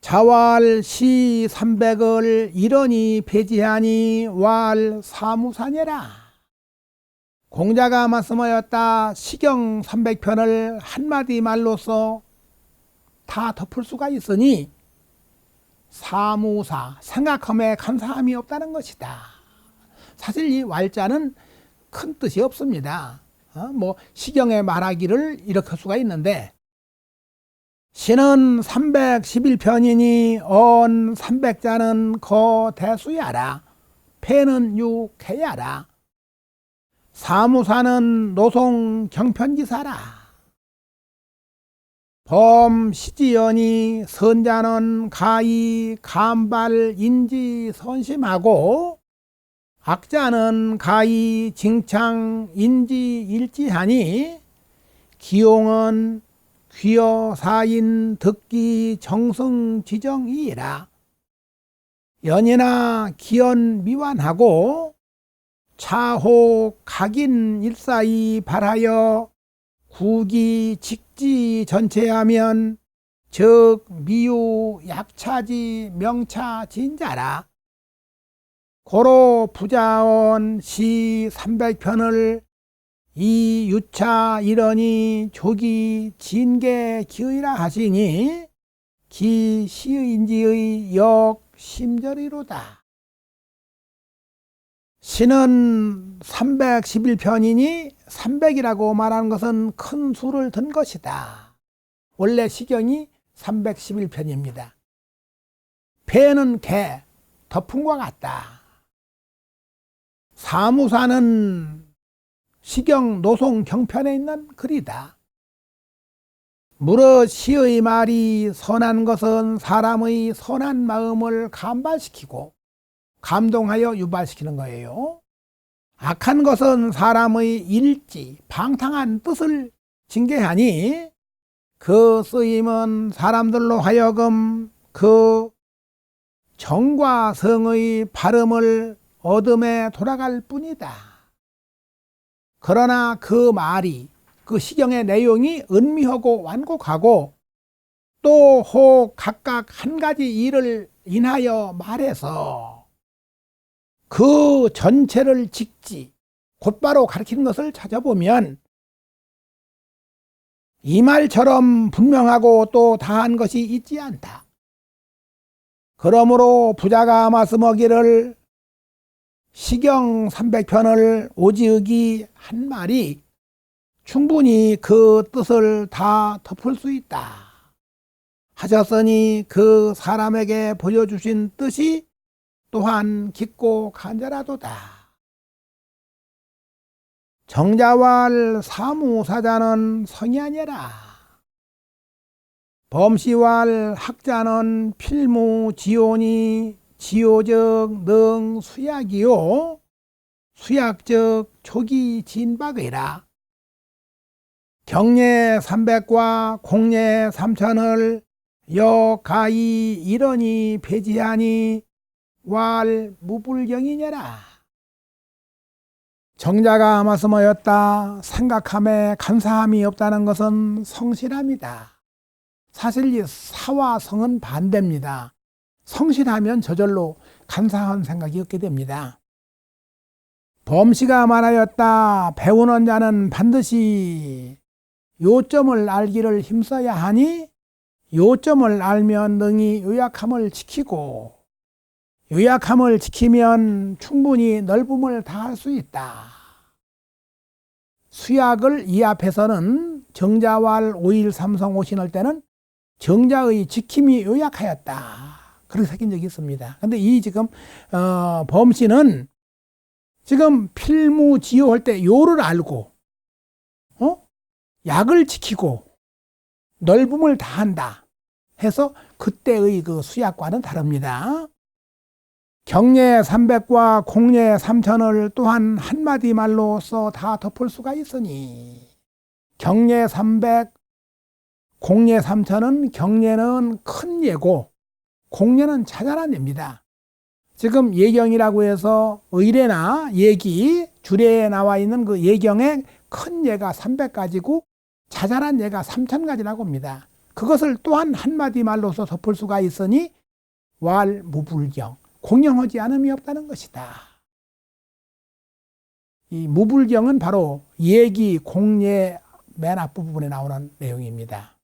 자왈 시 300을 일원이 폐지하니 왈 사무사녀라. 공자가 말씀하였다 시경 300편을 한마디 말로써 다 덮을 수가 있으니 사무사 생각함에 감사함이 없다는 것이다. 사실 이 왈자는 큰 뜻이 없습니다. 어? 뭐 시경에 말하기를 할 수가 있는데 시는 311편이니 언 300자는 거 대수야라 패는 육해야라 사무사는 노송 경편지사라 범 시지연이 선자는 가히 감발 인지 선심하고 악자는 가히 징창 인지 일지하니 기용은 귀여 사인 듣기 정성 지정이라. 연이나 기연 미완하고 차호 각인 일사이 발하여 구기 직지 전체하면 즉 미유 약차지 명차 진자라 고로 부자원 시 300편을 이 유차 이러니 조기 진계 기의라 하시니 기 시의인지의 역 심절이로다. 시는 311편이니 300이라고 말하는 것은 큰 수를 든 것이다. 원래 시경이 311편입니다. 배는 개, 덮음과 같다. 사무사는 시경 노송 경편에 있는 글이다. 무릇 시의 말이 선한 것은 사람의 선한 마음을 감발시키고 감동하여 유발시키는 거예요. 악한 것은 사람의 일지, 방탕한 뜻을 징계하니 그 쓰임은 사람들로 하여금 그 정과 성의 발음을 어둠에 돌아갈 뿐이다. 그러나 그 말이 그 시경의 내용이 은미하고 완곡하고 또 혹 각각 한 가지 일을 인하여 말해서 그 전체를 직지 곧바로 가리키는 것을 찾아보면 이 말처럼 분명하고 또 다한 것이 있지 않다. 그러므로 부자가 말씀하기를 시경 300편을 오지흑이 한 말이 충분히 그 뜻을 다 덮을 수 있다. 하셨으니 그 사람에게 보여주신 뜻이 또한 깊고 간절하도다. 정자왈 사무사자는 성이 아니라 범시왈 학자는 필무 지온이 지오적 능 수약이요. 수약적 초기 진박이라. 경례 300과 공례 3천을 여가이 이러니 폐지하니 왈 무불경이냐라. 정자가 말씀하였다. 생각함에 감사함이 없다는 것은 성실함이다. 사실 이 사와 성은 반대입니다 성실하면 저절로 감사한 생각이 없게 됩니다. 범시가 말하였다. 배우는 자는 반드시 요점을 알기를 힘써야 하니 요점을 알면 능히 요약함을 지키고 요약함을 지키면 충분히 넓음을 다할 수 있다. 수약을 이 앞에서는 정자왈 5일 삼성 오신할 때는 정자의 지킴이 요약하였다. 그렇게 새긴 적이 있습니다. 근데 이 지금 어, 범씨는 지금 필무 지효 할 때 요를 알고 어? 약을 지키고 넓음을 다한다 해서 그때의 그 수약과는 다릅니다. 경례 300과 공례 3천을 또한 한마디 말로써 다 덮을 수가 있으니 경례 300, 공례 3천은 경례는 큰 예고 자잘한 예입니다. 지금 예경이라고 해서 의례나 예기, 주례에 나와 있는 그 예경의 큰 예가 300가지고 자잘한 예가 삼천 가지라고 합니다. 그것을 또한 한마디 말로서 덮을 수가 있으니 왈 무불경 공경하지 않음이 없다는 것이다. 이 무불경은 바로 예기 공예 맨 앞부분에 나오는 내용입니다.